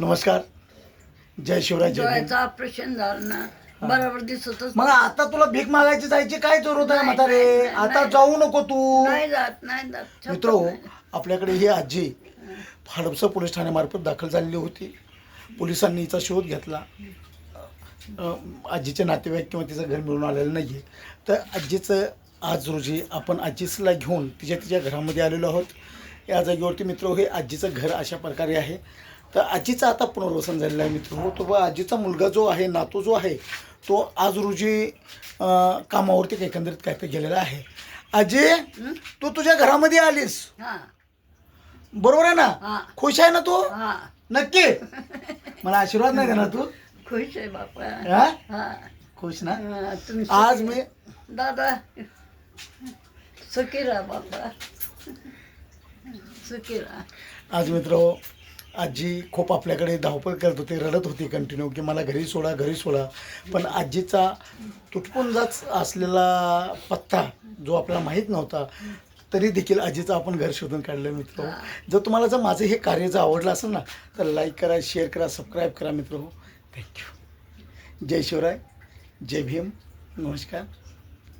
नमस्कार. जय शिवराय जय भीम. डोळ्याचं ऑपरेशन झालं ना बरोबर दिसतच मग आता तुला भीक मागायची जायची काय जरूरत आहे म्हातारे? आता जाऊ नको तू. नाही जात नाही जात. छप्पन मित्र नाही. आपल्याकडे ही आजी हडपसर पोलीस ठाण्यामार्फत दाखल झालेली होती. पोलिसांनी हिचा शोध घेतला. अ, आजीचे नातेवाईक किंवा तिचं घर मिळून आलेलं नाही आहे तर आजीचं आज रोजी आपण आजीला घेऊन तिच्या तिच्या घरामध्ये आलेलो आहोत. या जागेवरती मित्र हे आजीचं घर अशा प्रकारे आहे. तर आजीचं आता पुनर्वसन झालेलं आहे मित्र हो तो बा आजीचा मुलगा जो आहे नातू जो आहे तो आज रोजी कामावरती एकंदरीत काय तर गेलेला आहे. आजी? तू तुझ्या घरामध्ये आलीस. हा. बरोबर आहे ना? हा. खुश आहे ना तू? हा. नक्की? मला आशीर्वाद नाही देणार तू. खुश आहे बापा खुश ना? आज मी दादा सुखी राहा बापा सुखी राहा. आज मित्र आजी खूप आपल्याकडे धावपळ करत होती रडत होती कंटिन्यू की मला घरी सोडा घरी सोडा. पण आजीचा तुटपुंजाच असलेला पत्ता जो आपल्याला माहीत नव्हता तरी देखील आजीचं आपण घर शोधून काढलं मित्र. जर तुम्हाला जर माझं हे कार्य जर आवडलं असेल ना तर लाईक करा शेअर करा सबस्क्राईब करा मित्र. हो थँक्यू जय शिवराय जय भीम. नमस्कार.